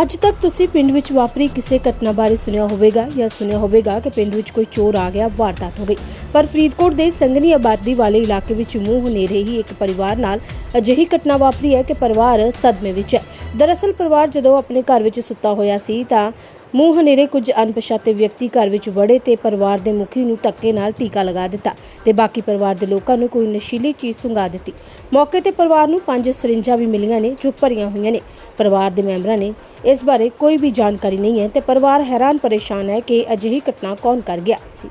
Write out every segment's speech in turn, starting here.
ਅੱਜ ਤੱਕ ਤੁਸੀਂ ਪਿੰਡ ਵਿੱਚ ਵਾਪਰੀ ਕਿਸੇ ਘਟਨਾ ਬਾਰੇ ਸੁਣਿਆ ਹੋਵੇਗਾ ਜਾਂ ਸੁਣਿਆ ਹੋਵੇਗਾ ਕਿ ਪਿੰਡ ਵਿੱਚ ਕੋਈ ਚੋਰ ਆ ਗਿਆ, ਵਾਰਦਾਤ ਹੋ ਗਈ। ਪਰ ਫਰੀਦਕੋਟ ਦੇ ਸੰਘਣੀ ਆਬਾਦੀ ਵਾਲੇ ਇਲਾਕੇ ਵਿੱਚ ਮੂੰਹ ਹਨੇਰੇ ਹੀ ਇੱਕ ਪਰਿਵਾਰ ਨਾਲ ਅਜਿਹੀ ਘਟਨਾ ਵਾਪਰੀ ਹੈ ਕਿ ਪਰਿਵਾਰ ਸਦਮੇ ਵਿੱਚ ਹੈ। ਦਰਅਸਲ ਪਰਿਵਾਰ ਜਦੋਂ ਆਪਣੇ ਘਰ ਵਿੱਚ ਸੁੱਤਾ ਹੋਇਆ ਸੀ ਤਾਂ ਮੂੰਹ ਹਨੇਰੇ ਕੁਝ ਅਣਪਛਾਤੇ ਵਿਅਕਤੀ ਘਰ ਵਿੱਚ ਵੜੇ ਤੇ ਪਰਿਵਾਰ ਦੇ ਮੁਖੀ ਨੂੰ ਧੱਕੇ ਨਾਲ ਟੀਕਾ ਲਗਾ ਦਿੱਤਾ ਤੇ ਬਾਕੀ ਪਰਿਵਾਰ ਦੇ ਲੋਕਾਂ ਨੂੰ ਕੋਈ ਨਸ਼ੀਲੀ ਚੀਜ਼ ਸੁੰਘਾ ਦਿੱਤੀ। ਮੌਕੇ ਤੇ ਪਰਿਵਾਰ ਨੂੰ ਪੰਜ ਸਰਿੰਜਾਂ ਵੀ ਮਿਲੀਆਂ ਨੇ ਜੋ ਭਰੀਆਂ ਹੋਈਆਂ ਨੇ। ਪਰਿਵਾਰ ਦੇ ਮੈਂਬਰਾਂ ਨੇ ਇਸ ਬਾਰੇ ਕੋਈ ਵੀ ਜਾਣਕਾਰੀ ਨਹੀਂ ਹੈ ਤੇ ਪਰਿਵਾਰ ਹੈਰਾਨ ਪਰੇਸ਼ਾਨ ਹੈ ਕਿ ਅਜਿਹੀ ਘਟਨਾ ਕੌਣ ਕਰ ਗਿਆ ਸੀ।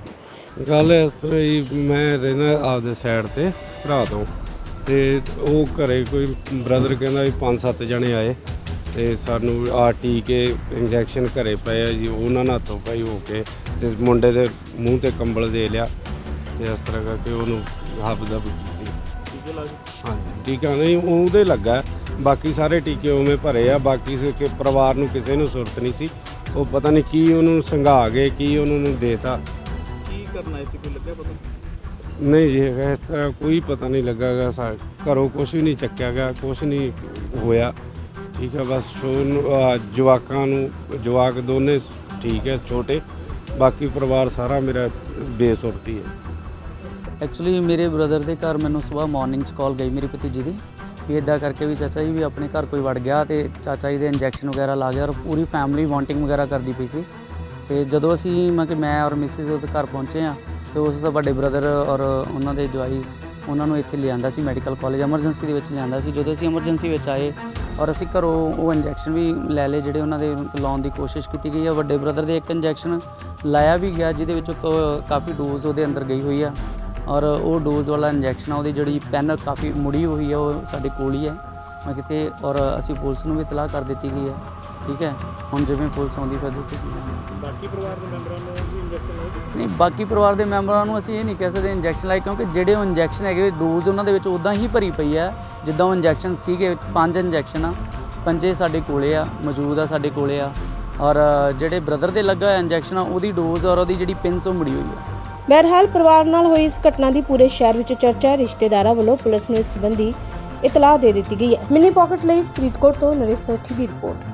ਗੱਲ ਇਸ ਤਰ੍ਹਾਂ ਹੀ, ਮੈਂ ਰਹਿਣਾ ਆਪਦੇ ਸਾਈਡ ਤੇ, ਭਰਾ ਤੋਂ। ਤੇ ਉਹ ਘਰੇ ਕੋਈ ਬ੍ਰਦਰ ਕਹਿੰਦਾ ਵੀ ਪੰਜ ਸੱਤ ਜਣੇ ਆਏ। ਤੇ ਸਾਨੂੰ ਆ ਟੀਕੇ ਇੰਜੈਕਸ਼ਨ ਘਰੇ ਪਏ ਆ ਜੀ ਉਹਨਾਂ ਨਾਲ ਹੱਥੋਂ ਪਾਈ ਹੋ ਕੇ ਤੇ ਮੁੰਡੇ ਦੇ ਮੂੰਹ ਤੇ ਕੰਬਲ ਦੇ ਲਿਆ ਤੇ ਇਸ ਤਰ੍ਹਾਂ ਕਰਕੇ ਉਹਨੂੰ ਹੱਬ ਦਾ ਟੀਕੇ ਲਾ ਕੇ ਹਾਂਜੀ ਟੀਕਾ ਨਹੀਂ ਉਹਦੇ ਲੱਗਾ। ਬਾਕੀ ਸਾਰੇ ਟੀਕੇ ਉਵੇਂ ਭਰੇ ਆ ਬਾਕੀ ਸ- ਕਿ ਪਰਿਵਾਰ ਨੂੰ ਕਿਸੇ ਨੂੰ ਸੁਰਤ ਨਹੀਂ ਸੀ। ਉਹ ਪਤਾ ਨਹੀਂ ਕੀ ਉਹਨੂੰ ਸੰਘਾ ਗਏ ਕੀ ਉਹਨਾਂ ਨੂੰ ਦੇਤਾ। ਕੀ ਕਰਨਾ ਸੀ ਕੋਈ ਲੱਗਿਆ ਪਤਾ? ਨਹੀਂ ਜੀ ਇਸ ਤਰ੍ਹਾਂ ਕੋਈ ਪਤਾ ਨਹੀਂ ਲੱਗਾਗਾ ਘਰੋਂ ਕੁਝ ਵੀ ਨਹੀਂ ਚੱਕਿਆ ਗਿਆ ਕੁਝ ਨਹੀਂ ਹੋਇਆ। ਠੀਕ ਹੈ, ਬਸ ਸ਼ੋਨ ਜਵਾਕਾਂ ਨੂੰ, ਜਵਾਕ ਦੋਨੇ ਠੀਕ ਹੈ, ਛੋਟੇ। ਬਾਕੀ ਪਰਿਵਾਰ ਸਾਰਾ ਮੇਰਾ ਬੇਸੁਰਤੀ ਹੈ। ਐਕਚੁਅਲੀ ਮੇਰੇ ਬ੍ਰਦਰ ਦੇ ਘਰ ਮੈਨੂੰ ਸਵੇਰ ਮਾਰਨਿੰਗ 'ਚ ਕਾਲ ਗਈ ਮੇਰੀ ਭਤੀਜੀ ਦੀ ਵੀ ਇਦਾਂ ਕਰਕੇ ਵੀ ਚਾਚਾ ਜੀ ਵੀ ਆਪਣੇ ਘਰ ਕੋਈ ਵੜ ਗਿਆ ਤੇ ਚਾਚਾ ਜੀ ਦੇ ਇੰਜੈਕਸ਼ਨ ਵਗੈਰਾ ਲਾ ਗਿਆ ਔਰ ਪੂਰੀ ਫੈਮਿਲੀ ਵਾਂਟਿੰਗ ਵਗੈਰਾ ਕਰਦੀ ਪਈ ਸੀ। ਤੇ ਜਦੋਂ ਅਸੀਂ ਮੈਂ ਕਿ ਮੈਂ ਔਰ ਮਿਸਿਸ ਉਹਦੇ ਘਰ ਪਹੁੰਚੇ ਆ ਤੇ ਉਸ ਦਾ ਵੱਡੇ ਬ੍ਰਦਰ ਔਰ ਉਹਨਾਂ ਦੇ ਜਵਾਈ ਉਹਨਾਂ ਨੂੰ ਇੱਥੇ ਲਿਆਂਦਾ ਸੀ ਮੈਡੀਕਲ ਕਾਲਜ ਐਮਰਜੈਂਸੀ ਦੇ ਵਿੱਚ ਲਿਆਂਦਾ ਸੀ। ਜਦੋਂ ਅਸੀਂ ਐਮਰਜੈਂਸੀ ਵਿੱਚ ਆਏ ਔਰ ਅਸੀਂ ਘਰੋਂ ਉਹ ਇੰਜੈਕਸ਼ਨ ਵੀ ਲੈ ਲਏ ਜਿਹੜੇ ਉਹਨਾਂ ਦੇ ਲਾਉਣ ਦੀ ਕੋਸ਼ਿਸ਼ ਕੀਤੀ ਗਈ ਹੈ ਵੱਡੇ ਬ੍ਰਦਰ ਦੇ ਇੱਕ ਇੰਜੈਕਸ਼ਨ ਲਾਇਆ ਵੀ ਗਿਆ ਜਿਹਦੇ ਵਿੱਚ ਕਾਫੀ ਡੋਜ਼ ਉਹਦੇ ਅੰਦਰ ਗਈ ਹੋਈ ਆ। ਔਰ ਉਹ ਡੋਜ਼ ਵਾਲਾ ਇੰਜੈਕਸ਼ਨ ਆ ਉਹਦੀ ਜਿਹੜੀ ਪੈਨ ਕਾਫੀ ਮੁੜੀ ਹੋਈ ਹੈ ਉਹ ਸਾਡੇ ਕੋਲ ਹੀ ਹੈ ਮੈਂ ਕਿਤੇ ਔਰ ਅਸੀਂ ਪੁਲਿਸ ਨੂੰ ਵੀ ਇਤਲਾਹ ਕਰ ਦਿੱਤੀ ਗਈ ਹੈ ਠੀਕ ਹੈ? ਹੁਣ ਜਿਵੇਂ ਪੁਲਿਸ ਆਉਂਦੀ ਫਿਰ ਹੈ। ਬਾਕੀ ਪਰਿਵਾਰ ਦੇ ਮੈਂਬਰਾਂ ਨੂੰ ਵੀ ਇੰਜੈਕਸ਼ਨ ਲਾਏ ਨਹੀਂ ਬਾਕੀ ਪਰਿਵਾਰ ਦੇ ਮੈਂਬਰਾਂ ਨੂੰ ਅਸੀਂ ਇਹ ਨਹੀਂ ਕਹਿ ਸਕਦੇ ਇੰਜੈਕਸ਼ਨ ਲਾਏ ਕਿਉਂਕਿ ਜਿਹੜੇ ਉਹ ਇੰਜੈਕਸ਼ਨ ਹੈਗੇ ਡੋਜ਼ ਉਹਨਾਂ ਦੇ ਵਿੱਚ ਉਦਾਂ ਹੀ ਭਰੀ ਪਈ ਹੈ ਜਿੱਦਾਂ ਉਹ ਇੰਜੈਕਸ਼ਨ ਸੀਗੇ, ਪੰਜ ਇੰਜੈਕਸ਼ਨ ਆ, ਪੰਜੇ ਸਾਡੇ ਕੋਲੇ ਆ, ਮੌਜੂਦ ਆ ਸਾਡੇ ਕੋਲੇ ਆ। ਔਰ ਜਿਹੜੇ ਬ੍ਰਦਰ ਦੇ ਲੱਗਾ ਹੋਇਆ ਇੰਜੈਕਸ਼ਨ ਆ, ਉਹਦੀ ਡੋਜ਼ ਔਰ ਉਹਦੀ ਜਿਹੜੀ ਪਿੰਸ ਉਹ ਮੁੜੀ ਹੋਈ ਆ। ਬਹਰਹਾਲ ਪਰਿਵਾਰ ਨਾਲ ਹੋਈ ਇਸ ਘਟਨਾ ਦੀ ਪੂਰੇ ਸ਼ਹਿਰ ਵਿੱਚ ਚਰਚਾ ਹੈ ਰਿਸ਼ਤੇਦਾਰਾਂ ਵੱਲੋਂ ਪੁਲਿਸ ਨੂੰ ਇਸ ਸੰਬੰਧੀ ਇਤਲਾਹ ਦੇ ਦਿੱਤੀ ਗਈ ਹੈ। ਮਿੰਨੀ ਪਾਕਟ ਲਈ ਫਰੀਦਕੋਟ ਤੋਂ ਨਰੇਸ਼ ਸੋਚੀ ਦੀ ਰਿਪੋਰਟ।